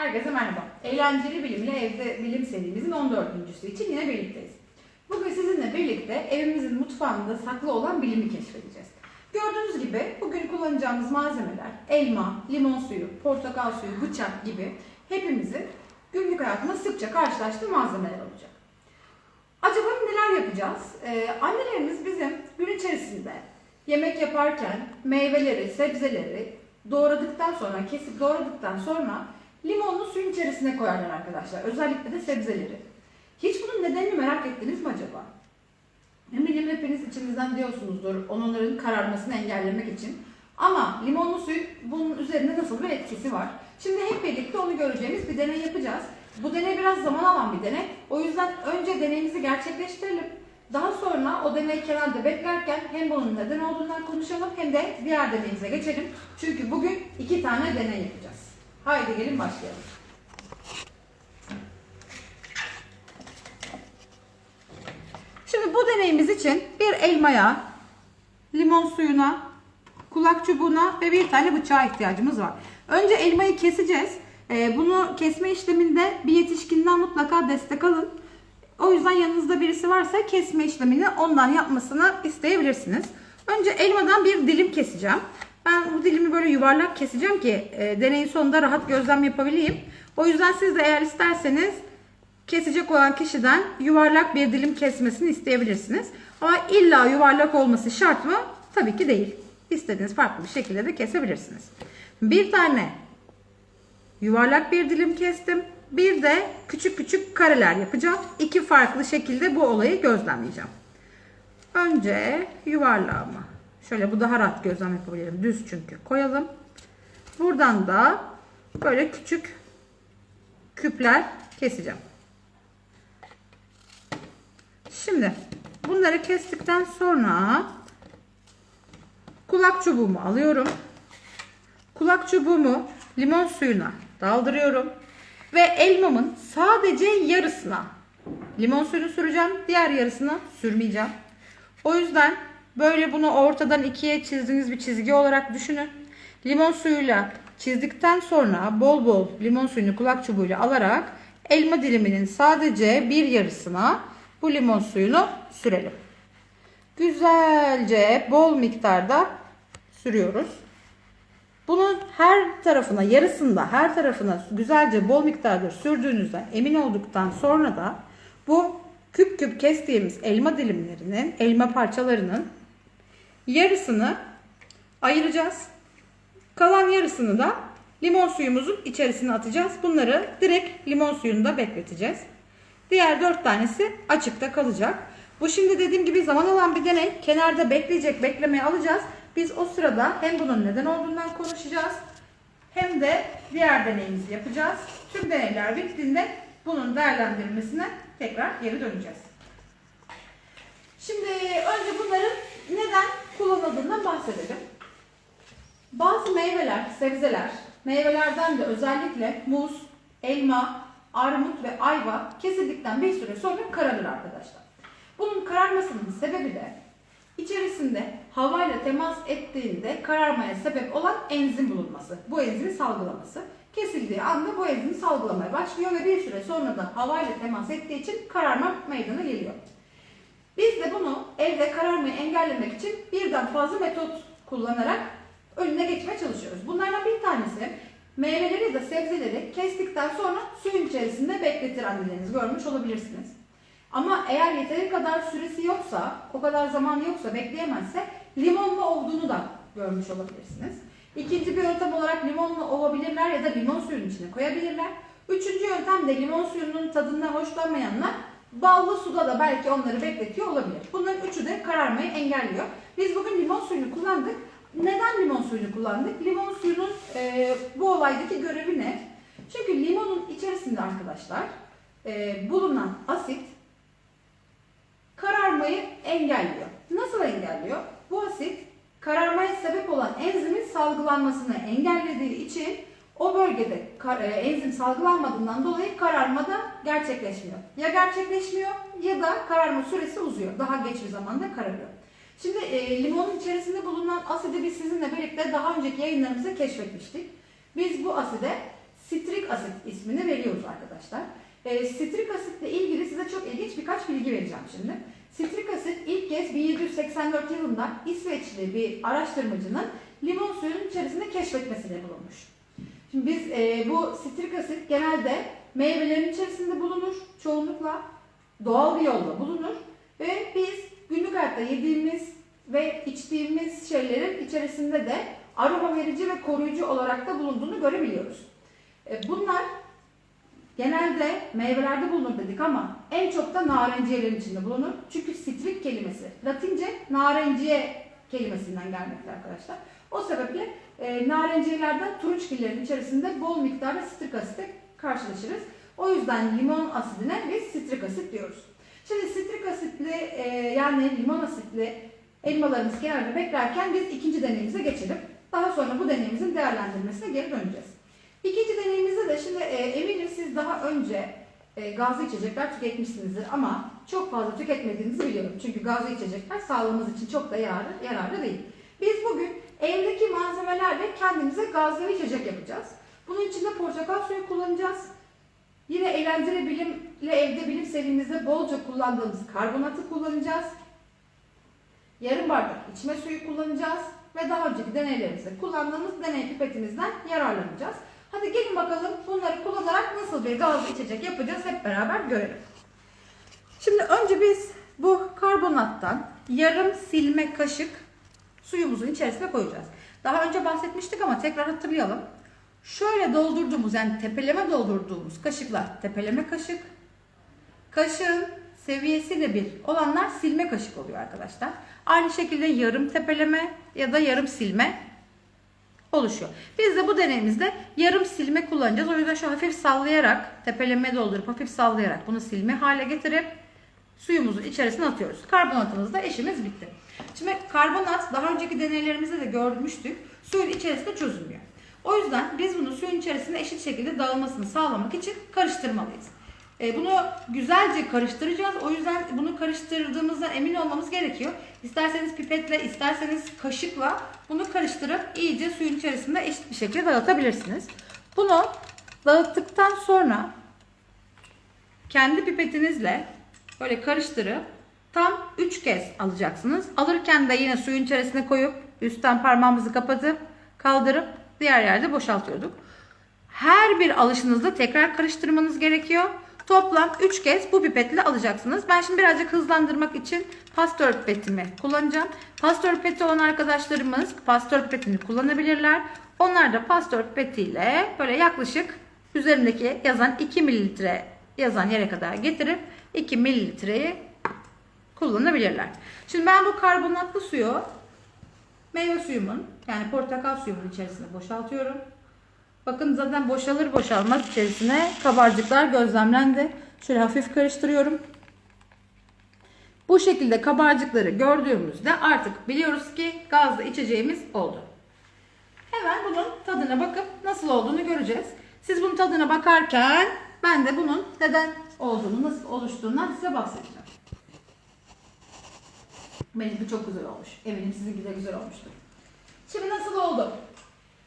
Herkese merhaba. Eğlenceli bilimle evde bilim serimizin 14.sü için yine birlikteyiz. Bugün sizinle birlikte evimizin mutfağında saklı olan bilimi keşfedeceğiz. Gördüğünüz gibi bugün kullanacağımız malzemeler elma, limon suyu, portakal suyu, bıçak gibi hepimizin günlük hayatında sıkça karşılaştığı malzemeler olacak. Acaba neler yapacağız? Ee, annelerimiz bizim gün içerisinde yemek yaparken meyveleri, sebzeleri doğradıktan sonra, kesip doğradıktan sonra limonlu suyun içerisine koyarlar arkadaşlar. Özellikle de sebzeleri. Hiç bunun nedenini merak ettiniz mi acaba? Eminim hepiniz içinizden diyorsunuzdur onların kararmasını engellemek için. Ama limonlu suyun bunun üzerinde nasıl bir etkisi var? Şimdi hep birlikte onu göreceğimiz bir deney yapacağız. Bu deney biraz zaman alan bir deney. O yüzden önce deneyimizi gerçekleştirelim. Daha sonra o deney kenarda beklerken hem bunun neden olduğundan konuşalım hem de diğer deneyimize geçelim. Çünkü bugün iki tane deney yapacağız. Haydi gelin başlayalım. Şimdi bu deneyimiz için bir elmaya, limon suyuna, kulak çubuğuna ve bir tane bıçağa ihtiyacımız var. Önce elmayı keseceğiz. Ee, bunu kesme işleminde bir yetişkinden mutlaka destek alın. O yüzden yanınızda birisi varsa kesme işlemini ondan yapmasını isteyebilirsiniz. Önce elmadan bir dilim keseceğim. Ben bu dilimi böyle yuvarlak keseceğim ki e, deneyin sonunda rahat gözlem yapabileyim. O yüzden siz de eğer isterseniz kesecek olan kişiden yuvarlak bir dilim kesmesini isteyebilirsiniz. Ama illa yuvarlak olması şart mı? Tabii ki değil. İstediğiniz farklı bir şekilde de kesebilirsiniz. Bir tane yuvarlak bir dilim kestim. Bir de küçük küçük kareler yapacağım. İki farklı şekilde bu olayı gözlemleyeceğim. Önce yuvarlağımı şöyle bu daha rahat gözlem yapabilirim. Düz çünkü koyalım. Buradan da böyle küçük küpler keseceğim. Şimdi bunları kestikten sonra kulak çubuğumu alıyorum. Kulak çubuğumu limon suyuna daldırıyorum. Ve elmamın sadece yarısına limon suyunu süreceğim. Diğer yarısına sürmeyeceğim. O yüzden böyle bunu ortadan ikiye çizdiğiniz bir çizgi olarak düşünün. Limon suyuyla çizdikten sonra bol bol limon suyunu kulak çubuğuyla alarak elma diliminin sadece bir yarısına bu limon suyunu sürelim. Güzelce bol miktarda sürüyoruz. Bunun her tarafına, yarısında her tarafına güzelce bol miktarda sürdüğünüzden emin olduktan sonra da bu küp küp kestiğimiz elma dilimlerinin, elma parçalarının yarısını ayıracağız. Kalan yarısını da limon suyumuzun içerisine atacağız. Bunları direkt limon suyunda bekleteceğiz. Diğer dört tanesi açıkta kalacak. Bu şimdi dediğim gibi zaman alan bir deney. Kenarda bekleyecek, beklemeye alacağız. Biz o sırada hem bunun neden olduğundan konuşacağız hem de diğer deneyimizi yapacağız. Tüm deneyler bittiğinde bunun değerlendirilmesine tekrar geri döneceğiz. Şimdi önce bunların neden meyveler, sebzeler, meyvelerden de özellikle muz, elma, armut ve ayva kesildikten bir süre sonra kararır arkadaşlar. Bunun kararmasının sebebi de içerisinde havayla temas ettiğinde kararmaya sebep olan enzim bulunması. Bu enzimin salgılaması. Kesildiği anda bu enzim salgılamaya başlıyor ve bir süre sonra da havayla temas ettiği için kararma meydana geliyor. Biz de bunu evde kararmayı engellemek için birden fazla metot kullanarak önüne geçmeye çalışıyoruz. Bunlardan bir tanesi meyveleri ya da sebzeleri kestikten sonra suyun içerisinde bekletir anneleriniz görmüş olabilirsiniz. Ama eğer yeteri kadar süresi yoksa, o kadar zaman yoksa, bekleyemezse limonlu olduğunu da görmüş olabilirsiniz. İkinci bir yöntem olarak limonlu olabilirler ya da limon suyunun içine koyabilirler. Üçüncü yöntem de limon suyunun tadından hoşlanmayanlar ballı suda da belki onları bekletiyor olabilir. Bunların üçü de kararmayı engelliyor. Biz bugün limon suyunu kullandık. Neden limon suyunu kullandık? Limon suyunun e, bu olaydaki görevi ne? Çünkü limonun içerisinde arkadaşlar e, bulunan asit kararmayı engelliyor. Nasıl engelliyor? Bu asit kararmaya sebep olan enzimin salgılanmasını engellediği için o bölgede e, enzim salgılanmadığından dolayı kararma da gerçekleşmiyor. Ya gerçekleşmiyor ya da kararma süresi uzuyor. Daha geç bir zamanda kararıyor. Şimdi e, limonun içerisinde bulunan asidi biz sizinle birlikte daha önceki yayınlarımızda keşfetmiştik. Biz bu aside sitrik asit ismini veriyoruz arkadaşlar. E, sitrik asitle ilgili size çok ilginç birkaç bilgi vereceğim şimdi. Sitrik asit ilk kez 1784 yılında İsveçli bir araştırmacının limon suyunun içerisinde keşfetmesiyle bulunmuş. Şimdi biz e, bu sitrik asit genelde meyvelerin içerisinde bulunur çoğunlukla doğal bir yolla bulunur ve biz günlük hayatta yediğimiz ve içtiğimiz şeylerin içerisinde de aroma verici ve koruyucu olarak da bulunduğunu görebiliyoruz. E, bunlar genelde meyvelerde bulunur dedik ama en çok da narenciyelerin içinde bulunur. Çünkü sitrik kelimesi Latince narenciye kelimesinden gelmekte arkadaşlar. O sebeple e, narenciyelerden turunçgillerin içerisinde bol miktarda sitrik asitle karşılaşırız. O yüzden limon asidine biz sitrik asit diyoruz. Şimdi sitrik asitli e, yani limon asitli elmalarımız kenarda beklerken biz ikinci deneyimize geçelim. Daha sonra bu deneyimizin değerlendirmesine geri döneceğiz. İkinci deneyimizde de şimdi e, eminim siz daha önce e, gazlı içecekler tüketmişsinizdir ama çok fazla tüketmediğinizi biliyorum. Çünkü gazlı içecekler sağlığımız için çok da yararlı, yararlı değil. Biz bugün evdeki malzemelerle kendimize gazlı içecek yapacağız. Bunun için de portakal suyu kullanacağız. Yine eğlenceli bilimle evde bilim serimizde bolca kullandığımız karbonatı kullanacağız. Yarım bardak içme suyu kullanacağız ve daha önceki deneylerimizde kullandığımız deney pipetimizden yararlanacağız. Hadi gelin bakalım bunları kullanarak nasıl bir gazlı içecek yapacağız hep beraber görelim. Şimdi önce biz bu karbonattan yarım silme kaşık suyumuzun içerisine koyacağız. Daha önce bahsetmiştik ama tekrar hatırlayalım. Şöyle doldurduğumuz yani tepeleme doldurduğumuz kaşıklar tepeleme kaşık. Kaşığın seviyesiyle bir olanlar silme kaşık oluyor arkadaşlar. Aynı şekilde yarım tepeleme ya da yarım silme oluşuyor. Biz de bu deneyimizde yarım silme kullanacağız. O yüzden şu hafif sallayarak, tepeleme doldurup hafif sallayarak bunu silme hale getirip suyumuzu içerisine atıyoruz. Karbonatımızda işimiz bitti. Şimdi karbonat daha önceki deneylerimizde de görmüştük. Suyun içerisinde çözülmüyor. O yüzden biz bunu suyun içerisinde eşit şekilde dağılmasını sağlamak için karıştırmalıyız. E, bunu güzelce karıştıracağız. O yüzden bunu karıştırdığımızdan emin olmamız gerekiyor. İsterseniz pipetle, isterseniz kaşıkla bunu karıştırıp iyice suyun içerisinde eşit bir şekilde dağıtabilirsiniz. Bunu dağıttıktan sonra kendi pipetinizle böyle karıştırıp tam 3 kez alacaksınız. Alırken de yine suyun içerisine koyup üstten parmağımızı kapatıp kaldırıp diğer yerde boşaltıyorduk. Her bir alışınızda tekrar karıştırmanız gerekiyor. Toplam 3 kez bu pipetle alacaksınız. Ben şimdi birazcık hızlandırmak için pastör pipetimi kullanacağım. Pastör pipeti olan arkadaşlarımız pastör pipetini kullanabilirler. Onlar da pastör pipetiyle böyle yaklaşık üzerindeki yazan 2 mililitre yazan yere kadar getirip 2 mililitreyi kullanabilirler. Şimdi ben bu karbonatlı suyu meyve suyumun yani portakal suyumun içerisine boşaltıyorum. Bakın zaten boşalır boşalmaz içerisine kabarcıklar gözlemlendi. Şöyle hafif karıştırıyorum. Bu şekilde kabarcıkları gördüğümüzde artık biliyoruz ki gazlı içeceğimiz oldu. Hemen bunun tadına bakıp nasıl olduğunu göreceğiz. Siz bunun tadına bakarken ben de bunun neden olduğunu, nasıl oluştuğundan size bahsedeceğim. Benimki çok güzel olmuş. Eminim sizinki de güzel olmuştur. Şimdi nasıl oldu?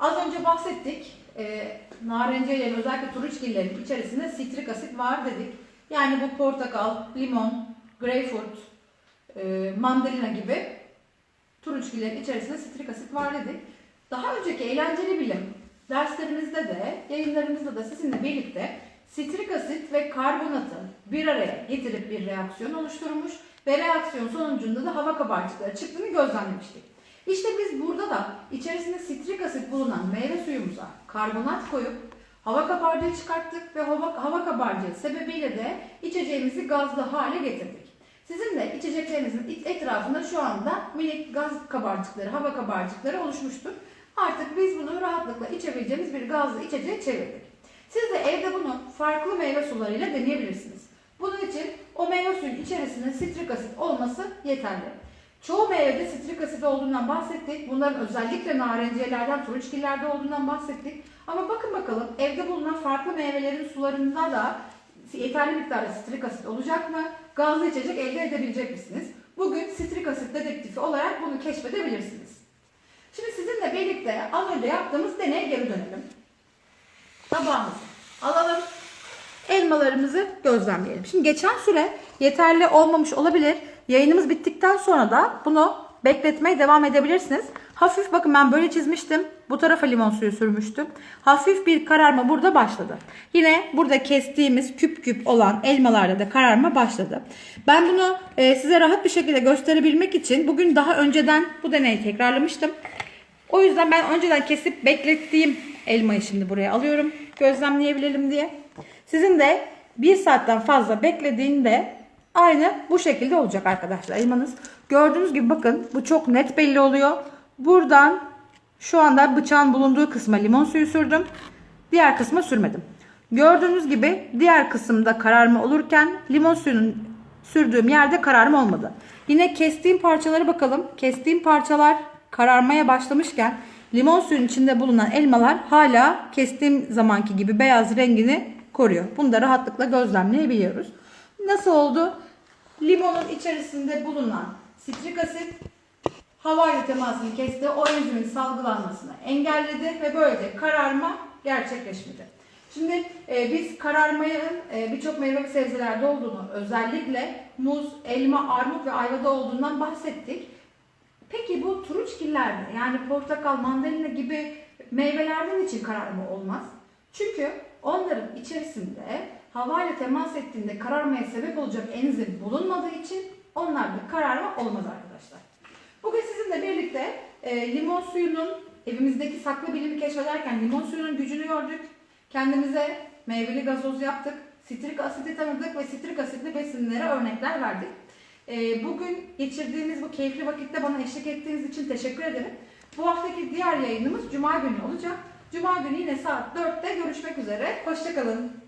Az önce bahsettik. E, narenciyelerin özellikle turunçgillerin içerisinde sitrik asit var dedik. Yani bu portakal, limon, greyfurt, e, mandalina gibi turunçgillerin içerisinde sitrik asit var dedik. Daha önceki eğlenceli bilim derslerimizde de, yayınlarımızda da sizinle birlikte sitrik asit ve karbonatı bir araya getirip bir reaksiyon oluşturmuş ve reaksiyon sonucunda da hava kabarcıkları çıktığını gözlemlemiştik. İşte biz burada da içerisinde sitrik asit bulunan meyve suyumuza karbonat koyup hava kabarcığı çıkarttık ve hava, hava kabarcığı sebebiyle de içeceğimizi gazlı hale getirdik. Sizin de içeceklerinizin etrafında şu anda minik gaz kabarcıkları, hava kabarcıkları oluşmuştur. Artık biz bunu rahatlıkla içebileceğimiz bir gazlı içeceğe çevirdik. Siz de evde bunu farklı meyve sularıyla deneyebilirsiniz. Bunun için o meyve suyun içerisinde sitrik asit olması yeterli. Çoğu meyvede sitrik asit olduğundan bahsettik. Bunların özellikle narenciyelerden, turunçgillerde olduğundan bahsettik. Ama bakın bakalım evde bulunan farklı meyvelerin sularında da yeterli miktarda sitrik asit olacak mı? Gazlı içecek elde edebilecek misiniz? Bugün sitrik asit dedektifi olarak bunu keşfedebilirsiniz. Şimdi sizinle birlikte az önce yaptığımız deneye geri dönelim. tabağımızı alalım. Elmalarımızı gözlemleyelim. Şimdi geçen süre yeterli olmamış olabilir. Yayınımız bittikten sonra da bunu bekletmeye devam edebilirsiniz. Hafif bakın ben böyle çizmiştim. Bu tarafa limon suyu sürmüştüm. Hafif bir kararma burada başladı. Yine burada kestiğimiz küp küp olan elmalarda da kararma başladı. Ben bunu e, size rahat bir şekilde gösterebilmek için bugün daha önceden bu deneyi tekrarlamıştım. O yüzden ben önceden kesip beklettiğim elmayı şimdi buraya alıyorum. Gözlemleyebilelim diye. Sizin de bir saatten fazla beklediğinde aynı bu şekilde olacak arkadaşlar elmanız. Gördüğünüz gibi bakın bu çok net belli oluyor. Buradan şu anda bıçağın bulunduğu kısma limon suyu sürdüm. Diğer kısma sürmedim. Gördüğünüz gibi diğer kısımda kararma olurken limon suyunun sürdüğüm yerde kararma olmadı. Yine kestiğim parçalara bakalım. Kestiğim parçalar kararmaya başlamışken limon suyun içinde bulunan elmalar hala kestiğim zamanki gibi beyaz rengini koruyor. Bunu da rahatlıkla gözlemleyebiliyoruz. Nasıl oldu? Limonun içerisinde bulunan sitrik asit havayla temasını kesti. O enzimin salgılanmasını engelledi ve böylece kararma gerçekleşmedi. Şimdi e, biz kararmanın e, birçok meyve ve sebzelerde olduğunu, özellikle muz, elma, armut ve ayvada olduğundan bahsettik. Peki bu turunçgillerde yani portakal, mandalina gibi meyvelerden için kararma olmaz? Çünkü onların içerisinde havayla temas ettiğinde kararmaya sebep olacak enzim bulunmadığı için onlarda kararma olmaz arkadaşlar. Bugün sizinle birlikte e, limon suyunun evimizdeki saklı bilimi keşfederken limon suyunun gücünü gördük. Kendimize meyveli gazoz yaptık. Sitrik asiti tanıdık ve sitrik asitli besinlere örnekler verdik. E, bugün geçirdiğimiz bu keyifli vakitte bana eşlik ettiğiniz için teşekkür ederim. Bu haftaki diğer yayınımız Cuma günü olacak. Cuma günü yine saat 4'te görüşmek üzere. Hoşçakalın.